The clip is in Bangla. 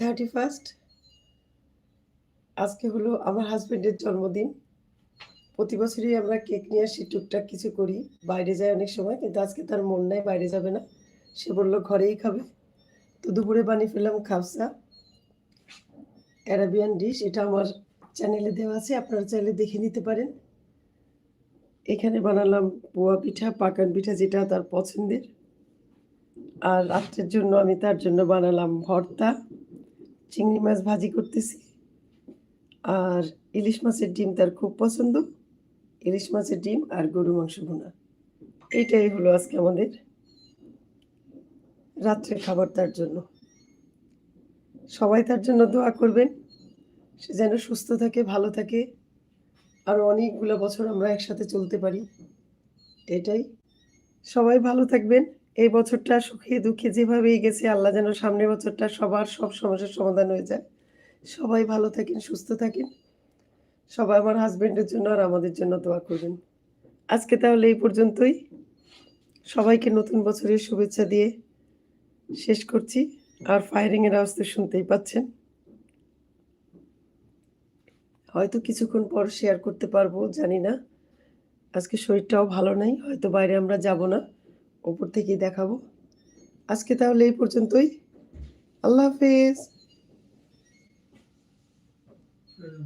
থার্টি ফার্স্ট আজকে হলো আমার হাজব্যান্ডের জন্মদিন। প্রতি বছরই আমরা কেক নিয়ে আসি, টুকটাক কিছু করি, বাইরে যায় অনেক সময়, কিন্তু আজকে তার মন নাই, বাইরে যাবে না। সে বলল, ঘরেই খাবে। তো দুপুরে বানিয়ে ফেললাম খাবসা অ্যারাবিয়ান ডিশ এটা আমার চ্যানেলে দেওয়া আছে, আপনারা চাইলে দেখে নিতে পারেন। এখানে বানালাম পোয়া পিঠা, পাকান পিঠা, যেটা তার পছন্দের। আর রাত্রের জন্য আমি তার জন্য বানালাম ভর্তা। চিংড়ি মাছ ভাজি করতেছি। আর ইলিশ মাছের ডিম তার খুব পছন্দ। ইলিশ মাছের ডিম আর গরু মাংস ভুনা। এইটাই হলো আজকে আমাদের রাত্রের খাবার তার জন্য। সবাই তার জন্য দোয়া করবেন। সে যেন সুস্থ থাকে, ভালো থাকে। আর অনেকগুলো বছর আমরা একসাথে চলতে পারি। এটাই। সবাই ভালো থাকবেন। এই বছরটা সুখে দুঃখে যেভাবেই গেছে, আল্লাহ যেন সামনের বছরটা সবার সব সমস্যার সমাধান হয়ে যায়। সবাই ভালো থাকেন, সুস্থ থাকেন। সবাই আমার হাজব্যান্ডের জন্য আর আমাদের জন্য দোয়া করবেন। আজকে তাহলে এই পর্যন্তই। সবাইকে নতুন বছরের শুভেচ্ছা দিয়ে শেষ করছি। আর ফায়ারিংয়ের আওয়াজ তো শুনতেই পাচ্ছেন। হয়তো কিছুক্ষণ পর শেয়ার করতে পারব, জানি না। আজকে শরীরটাও ভালো নাই, হয়তো বাইরে আমরা যাব না। ওপর থেকে দেখাবো। আজকে তাহলে এই পর্যন্তই। আল্লাহ হাফেজ। হ্যাঁ।